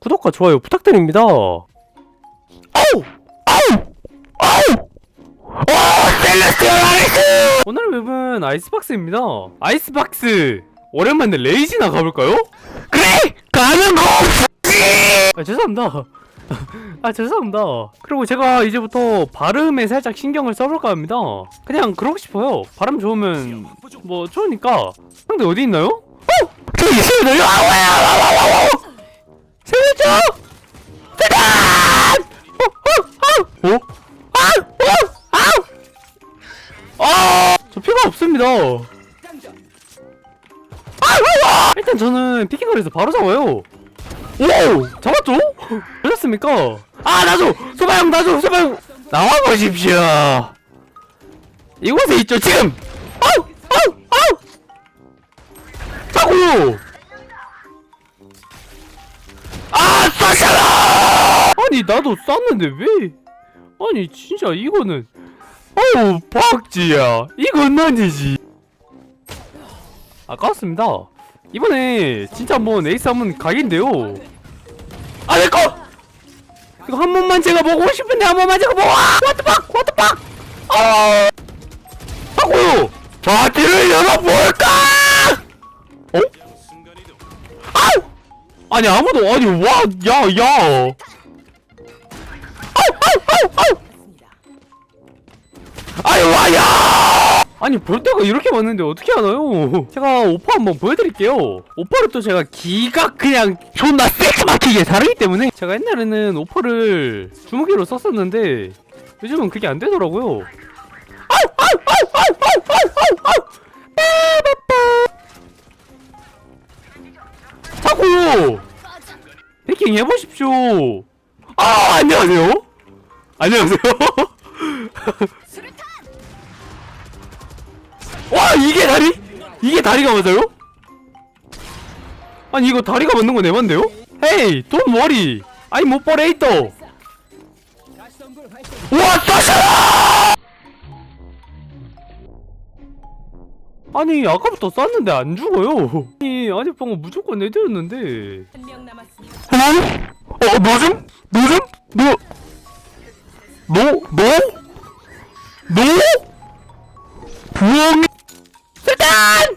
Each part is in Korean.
구독과 좋아요 부탁드립니다. 아우! 아우! 아우! 오! 셀레스티얼 아이스! 오늘 웹은 아이스박스입니다. 아이스박스! 오랜만에 레이지나 가볼까요? 그래! 가는 거! 아, 죄송합니다. 아, 죄송합니다. 그리고 제가 이제부터 발음에 살짝 신경을 써볼까 합니다. 그냥 그러고 싶어요. 발음 좋으면, 뭐, 좋으니까. 형들 어디 있나요? 어! 저기 있어요! 살려줘! 대단! 어? 어? 어? 아! 어? 아! 아! 저 피가 없습니다. 아! 아! 아! 일단 저는 피킹거리에서 바로 잡아요. 오! 잡았죠? 되셨습니까? 아, 나줘! 소바형, 나줘! 소바형! 나와보십시오! 이곳에 있죠, 지금! 아우! 아우! 아우! 자고 아! 아니, 나도 쐈는데 왜? 아니, 진짜 이거는. 어우, 박지야. 이건 아니지. 아까웠습니다. 이번에 진짜 한번 에이스 한번 각인데요. 아, 내 거! 이거 한 번만 제가 보고 싶은데 한 번만 제가 아! 워트박! 워트박! 아! 하고요! 바지를 열어볼까! 어? 아우! 아니 아무도 아니 와야야 아유 와야! 아니 볼 때가 이렇게 많은데 어떻게 하나요? 제가 오빠 한번 보여드릴게요. 오빠를 또 제가 기가 그냥 존나 막히게 다르기 때문에 제가 옛날에는 오퍼를 주무기로 썼었는데 요즘은 그게 안 되더라고요. 빠바빠! 자꾸! 해킹 해보십시오. 아 안녕하세요. 안녕하세요. 와 이게 다리? 이게 다리가 맞아요? 아니 이거 다리가 맞는 건 에반데요? 헤이 돈 워리 아이 못 버레이터 와 싸샤라 아니 아까부터 쐈는데 안 죽어요 아니 아니 방금 무조건 애들였는데 한명 남았습니다. 어? 어, 뭐 좀? 뭐 좀? 뭐? 너? 너? 너? 부엉이? 일단!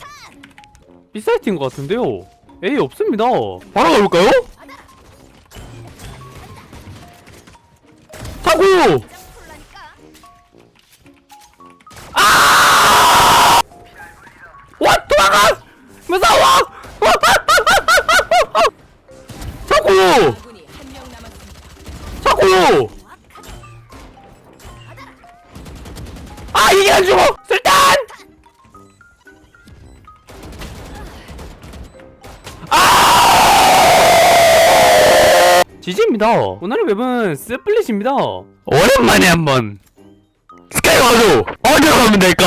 비사이트인 것 같은데요? 에이, 없습니다. 바로 가볼까요? 타고! 아! 와, 도망가! 무서워! 타고! 군이 지지입니다. 오늘의 웹은 스플릿입니다. 오랜만에 한번 스카이 와도 어디로 가면 될까?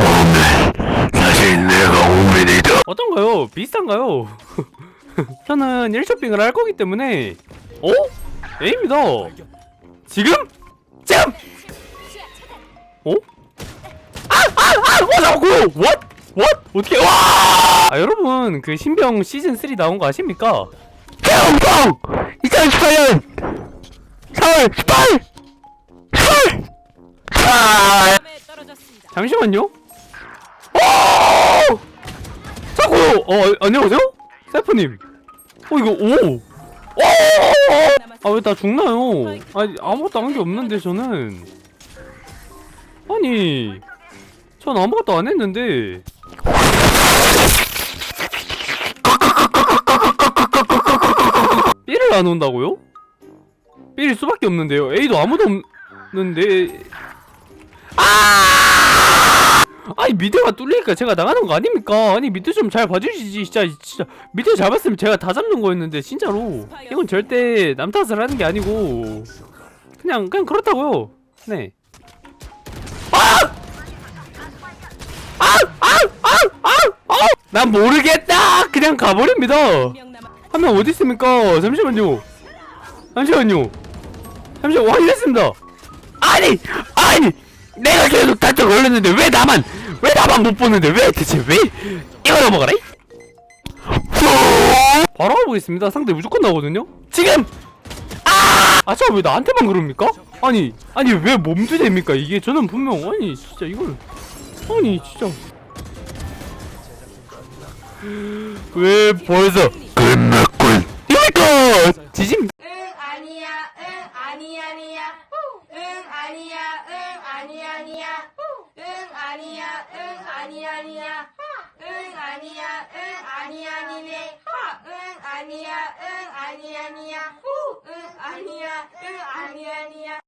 오늘 사실 내가 오메이다 어떤가요? 비슷한가요? 저는 1쇼핑을 할 거기 때문에 어? A입니다 지금? 지금! 어? 아! 아! 아! 어 자꾸! What? What? 어떻게 와! 아 여러분 그 신병 시즌 3 나온 거 아십니까? 태영병! 2018년 4월 18! 18! 아! 떨어졌습니다. 잠시만요. 오! 자꾸 어 안녕하세요, 세프님. 어 이거 오. 오! 아왜다 죽나요? 아니 아무것도 한 게 없는데 저는. 아니 전 아무것도 안 했는데. 안 온다고요? B일 수밖에 없는데요. A도 아무도 없는데. 아! 아니 미드가 뚫리니까 제가 나가는 거 아닙니까? 아니 미드 좀 잘 봐주시지 진짜 진짜 미드 잡았으면 제가 다 잡는 거였는데 진짜로 이건 절대 남 탓을 하는 게 아니고 그냥 그냥 그렇다고요. 네. 아! 아! 아! 아! 아! 아! 난 모르겠다. 그냥 가버립니다. 한 명 어디 있습니까? 잠시만요. 잠시만요. 잠시만 확인했습니다. 아니, 아니, 내가 계속 단짝 걸렸는데 왜 나만, 왜 나만 못 보는데 왜 대체 왜 이거 넘어가라? 이? 바로 가보겠습니다. 상대 무조건 나오거든요. 지금. 아! 아, 저왜 나한테만 그럽니까? 아니, 아니 왜 몸두대입니까? 이게 저는 분명 아니 진짜 이걸 아니 진짜 왜 벌써 끝났 군 이거 지짐 응 아니야 응 아니 아니야. 응 아니야 응 아니 아니야. 응 아니야 응 아니 아니야. 응 아니야 응 아니 아니네. 응 아니야 응 아니 아니야. 응 아니야 응 아니 아니야